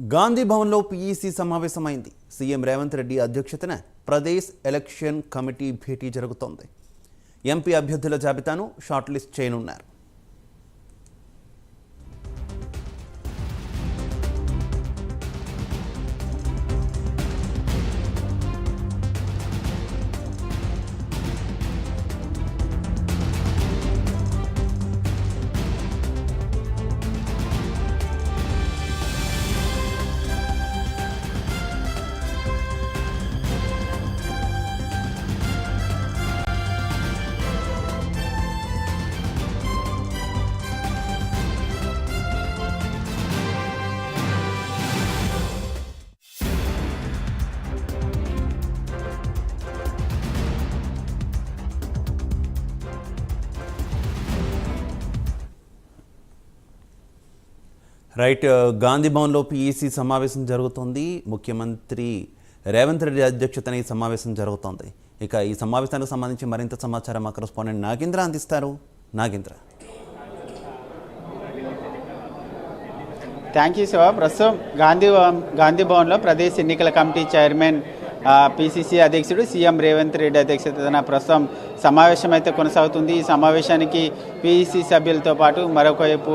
గాంధీ భవన్లో పీఈసీ సమావేశమైంది. సీఎం రేవంత్ రెడ్డి అధ్యక్షతన ప్రదేశ్ ఎలక్షన్ కమిటీ భేటీ జరుగుతోంది. ఎంపీ అభ్యర్థుల జాబితాను షార్ట్ లిస్ట్ చేయనున్నారు. రైట్ గాంధీ భవన్లో పీఈసీ సమావేశం జరుగుతుంది. ముఖ్యమంత్రి రేవంత్ రెడ్డి అధ్యక్షతన ఈ సమావేశం జరుగుతోంది. ఇక ఈ సమావేశానికి సంబంధించి మరింత సమాచారం మా కరస్పాండెంట్ నాగేంద్ర అందిస్తారు. నాగేంద్ర. థ్యాంక్ యూ శివ ప్రస్తుతం గాంధీ గాంధీ భవన్లో ప్రదేశ్ ఎన్నికల కమిటీ చైర్మన్ పిసిసి అధ్యక్షుడు సీఎం రేవంత్ రెడ్డి అధ్యక్షతన ప్రస్తుతం సమావేశం అయితే కొనసాగుతుంది. ఈ సమావేశానికి పిఈసి సభ్యులతో పాటు మరొకవైపు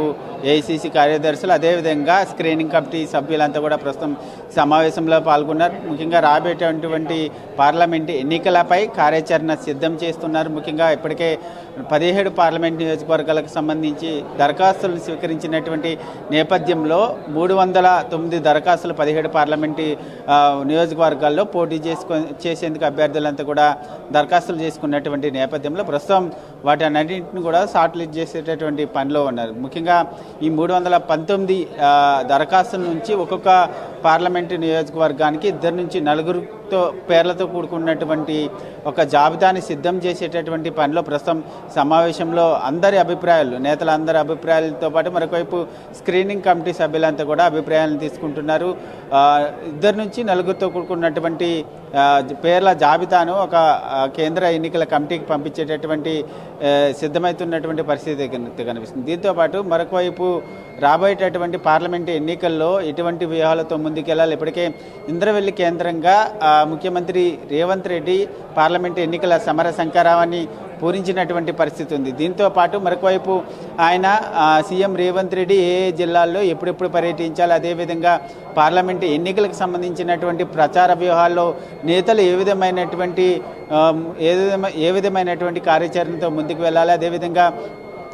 ఏఐసిసి కార్యదర్శులు అదేవిధంగా స్క్రీనింగ్ కమిటీ సభ్యులంతా కూడా ప్రస్తుతం సమావేశంలో పాల్గొన్నారు. ముఖ్యంగా రాబోయేటటువంటి పార్లమెంట్ ఎన్నికలపై కార్యాచరణ సిద్ధం చేస్తున్నారు. ముఖ్యంగా ఇప్పటికే పదిహేడు పార్లమెంట్ నియోజకవర్గాలకు సంబంధించి దరఖాస్తులను స్వీకరించినటువంటి నేపథ్యంలో మూడు వందల తొమ్మిది దరఖాస్తులు పదిహేడు పార్లమెంటు నియోజకవర్గాల్లో పోటీ చేసుకో చేసేందుకు అభ్యర్థులంతా కూడా దరఖాస్తులు చేసుకున్నటువంటి నేపథ్యంలో ప్రస్తుతం వాటి అన్నింటిని కూడా షార్ట్ లిస్ట్ చేసేటటువంటి పనిలో ఉన్నారు. ముఖ్యంగా ఈ మూడు వందల పంతొమ్మిది దరఖాస్తుల నుంచి ఒక్కొక్క పార్లమెంటు నియోజకవర్గానికి ఇద్దరు నుంచి నలుగురు తో పేర్లతో కూడుకున్నటువంటి ఒక జాబితాని సిద్ధం చేసేటటువంటి పనిలో ప్రస్తుతం సమావేశంలో అందరి అభిప్రాయాలు నేతలందరి అభిప్రాయాలతో పాటు మరొకవైపు స్క్రీనింగ్ కమిటీ సభ్యులంతా కూడా అభిప్రాయాలను తీసుకుంటున్నారు. ఇద్దరు నుంచి నలుగురితో కూడుకున్నటువంటి పేర్ల జాబితాను ఒక కేంద్ర ఎన్నికల కమిటీకి పంపించేటటువంటి సిద్ధమవుతున్నటువంటి పరిస్థితి కనిపిస్తుంది. దీంతోపాటు మరొకవైపు మరొక వైపు రాబోయేటటువంటి పార్లమెంటు ఎన్నికల్లో ఎటువంటి వ్యూహాలతో ముందుకెళ్ళాలి? ఇప్పటికే ఇంద్రవెల్లి కేంద్రంగా ముఖ్యమంత్రి రేవంత్ రెడ్డి పార్లమెంటు ఎన్నికల సమర శంకరావాన్ని పూరించినటువంటి పరిస్థితి ఉంది. దీంతో పాటు మరొకవైపు ఆయన సీఎం రేవంత్ రెడ్డి ఏ జిల్లాల్లో ఎప్పుడెప్పుడు పర్యటించాలి అదేవిధంగా పార్లమెంటు ఎన్నికలకు సంబంధించినటువంటి ప్రచార వ్యూహాల్లో నేతలు ఏ విధమైనటువంటి ఏ ఏ విధమైనటువంటి కార్యాచరణతో ముందుకు వెళ్ళాలి అదేవిధంగా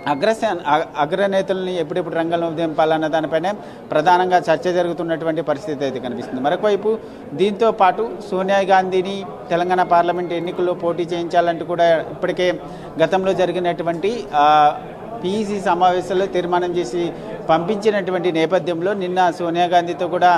అగ్రస అ- అగ్రనేతల్ని ఎప్పుడెప్పుడు రంగంలో దింపాలన్న దానిపైనే ప్రధానంగా చర్చ జరుగుతున్నటువంటి పరిస్థితి అయితే కనిపిస్తుంది. మరొకవైపు దీంతో పాటు సోనియా గాంధీని తెలంగాణ పార్లమెంట్ ఎన్నికల్లో పోటీ చేయించాలంటూ కూడా ఇప్పటికే గతంలో జరిగినటువంటి పీఈసీ సమావేశంలో తీర్మానం చేసి పంపించినటువంటి నేపథ్యంలో నిన్న సోనియా గాంధీతో కూడా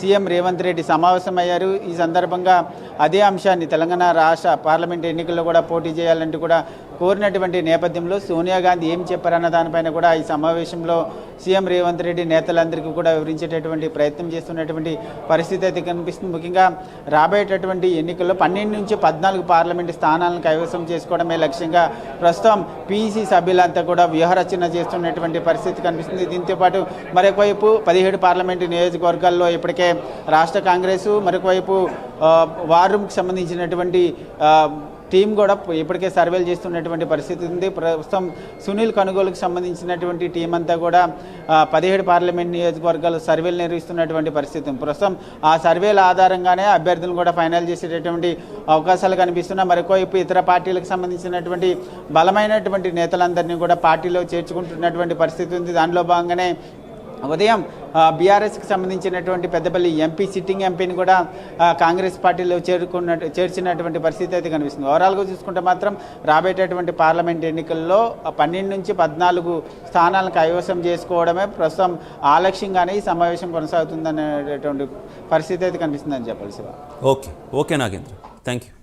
సీఎం రేవంత్ రెడ్డి సమావేశమయ్యారు. ఈ సందర్భంగా అదే అంశాన్ని తెలంగాణ రాష్ట్ర పార్లమెంట్ ఎన్నికల్లో కూడా పోటీ చేయాలంటూ కూడా కోరినటువంటి నేపథ్యంలో సోనియా గాంధీ ఏం చెప్పారన్న దానిపైన కూడా ఈ సమావేశంలో సీఎం రేవంత్ రెడ్డి నేతలందరికీ కూడా వివరించేటటువంటి ప్రయత్నం చేస్తున్నటువంటి పరిస్థితి అయితే కనిపిస్తుంది. ముఖ్యంగా రాబోయేటటువంటి ఎన్నికల్లో పన్నెండు నుంచి పద్నాలుగు పార్లమెంటు స్థానాలను కైవసం చేసుకోవడమే లక్ష్యంగా ప్రస్తుతం పీసీ సభ్యులంతా కూడా వ్యూహరచన చేస్తున్నటువంటి పరిస్థితి కనిపిస్తుంది. దీంతో పాటు మరొకవైపు పదిహేడు పార్లమెంటు నియోజకవర్గాల్లో ఇప్పటికే రాష్ట్ర కాంగ్రెస్ మరొకవైపు వార్ రూమ్కి సంబంధించినటువంటి టీం కూడా ఇప్పటికే సర్వేలు చేస్తున్నటువంటి పరిస్థితి ఉంది. ప్రస్తుతం సునీల్ కొనుగోలుకు సంబంధించినటువంటి టీం అంతా కూడా పదిహేడు పార్లమెంట్ నియోజకవర్గాలు సర్వేలు నిర్వహిస్తున్నటువంటి పరిస్థితి ఉంది. ప్రస్తుతం ఆ సర్వేల ఆధారంగానే అభ్యర్థులను కూడా ఫైనల్ చేసేటటువంటి అవకాశాలు కనిపిస్తున్నా మరొకవైపు ఇతర పార్టీలకు సంబంధించినటువంటి బలమైనటువంటి నేతలందరినీ కూడా పార్టీలో చేర్చుకుంటున్నటువంటి పరిస్థితి ఉంది. దానిలో భాగంగానే ఉదయం బీఆర్ఎస్కి సంబంధించినటువంటి పెద్దపల్లి ఎంపీ సిట్టింగ్ ఎంపీని కూడా కాంగ్రెస్ పార్టీలో చేరుకున్న చేర్చినటువంటి పరిస్థితి అయితే కనిపిస్తుంది. ఓవరాల్గా చూసుకుంటే మాత్రం రాబోయేటటువంటి పార్లమెంట్ ఎన్నికల్లో పన్నెండు నుంచి పద్నాలుగు స్థానాలను కైవసం చేసుకోవడమే ప్రస్తుతం ఆలక్ష్యంగానే ఈ సమావేశం కొనసాగుతుందనేటటువంటి పరిస్థితి అయితే కనిపిస్తుందని చెప్పాలి Shiva. Okay. Okay Nagendra. Thank you